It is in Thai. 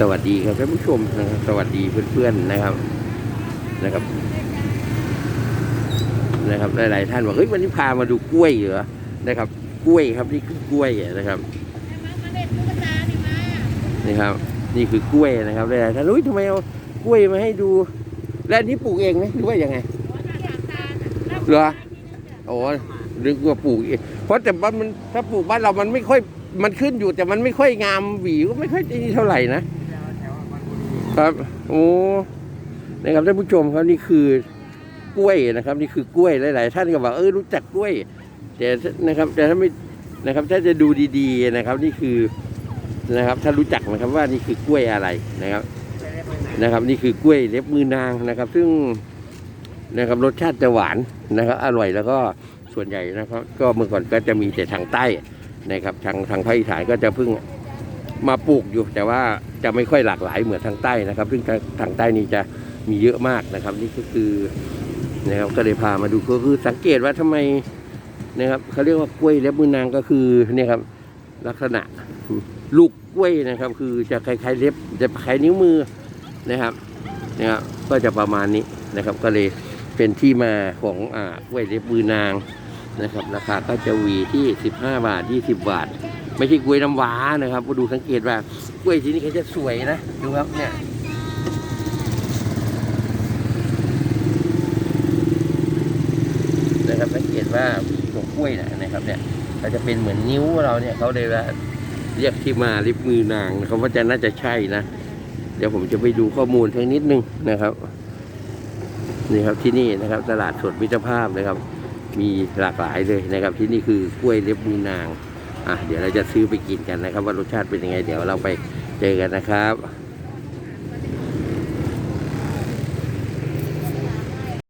สวัสดีครับท่านผู้ชมนะครับ สวัสดีเพื่อนๆนะครับ นะครับ นะครับหลายๆท่านบอกเฮ้ยวันนี้พามาดูกล้วยเหรอนะครับ กล้วยครับนี่คือกล้วยนะครับนี่ครับ นี่คือกล้วยนะครับหลายๆท่านอุ้ยทำไมเอากล้วยมาให้ดู และนนี้ปลูกเองไหมหรือว่ายังไงหัวหน้ยากตาน่ะเหรอโอ้นึกว่าปลูกเองเพราะแต่บ้านมันถ้าปลูกบ้านเรามันไม่ค่อยมันขึ้นอยู่แต่มันไม่ค่อยงามหวีก็ไม่ค่อยดีเท่าไหร่นะ ครับโอ้นะครับท่านผู้ชมครับนี่คือกล้วยนะครับ นี่คือกล้วยหลาย ๆ ท่านก็บอกเออรู้จักกล้วย แต่นะครับ แต่ถ้าไม่นะครับ ถ้าจะดูดี ๆ นะครับ นี่คือนะครับ ถ้ารู้จักนะครับว่านี่คือกล้วยอะไรนะครับ นะครับ นี่คือกล้วยเล็บมือนางนะครับ ซึ่งนะครับรสชาติจะหวานนะครับ อร่อยแล้วก็ส่วนใหญ่นะครับ ก็เมื่อก่อนก็จะมีแต่ทางใต้นะครับ ทางทางภาคอีสานก็จะเพิ่ง มาปลูกอยู่ แต่ว่าจะไม่ค่อยหลากหลายเหมือนทางใต้นะครับ ซึ่งทางใต้นี่จะมีเยอะมากนะครับ นี่ก็คือนะครับก็เลยพามาดูก็คือสังเกตว่าทำไมนะครับเขาเรียกว่ากล้วยเล็บมือนางก็คือเนี่ยครับลักษณะลูกกล้วยนะครับ คือจะคล้ายๆเล็บจะคล้ายนิ้วมือนะครับนะครับก็จะประมาณนี้นะครับ ก็เลยเป็นที่มาของอ่ากล้วยเล็บมือนางนะครับ ราคาก็จะหวีที่ 15 บาท 20 บาท ไม่ใช่กล้วยน้ำว้านะครับมาดูสังเกตว่ากล้วยที่นี่เขาจะสวยนะ ดูครับเนี่ยนะครับสังเกตว่าตัวกล้วยนะนะครับ เนี่ยเขาจะเป็นเหมือนนิ้วเราเนี่ยเขาเลยว่าเรียกที่มาริบมือนางนะครับว่าจะน่าจะใช่นะ เดี๋ยวผมจะไปดูข้อมูลทั้งนิดนึงนะครับนี่ครับที่นี่นะครับตลาดสดมิตรภาพนะครับ มีหลากหลายเลยนะครับ ที่นี่คือกล้วยเล็บมือนาง อะเดี๋ยวเราจะซื้อไปกินกันนะครับ ว่ารสชาติเป็นยังไง เดี๋ยวเราไปเจอกันนะครับ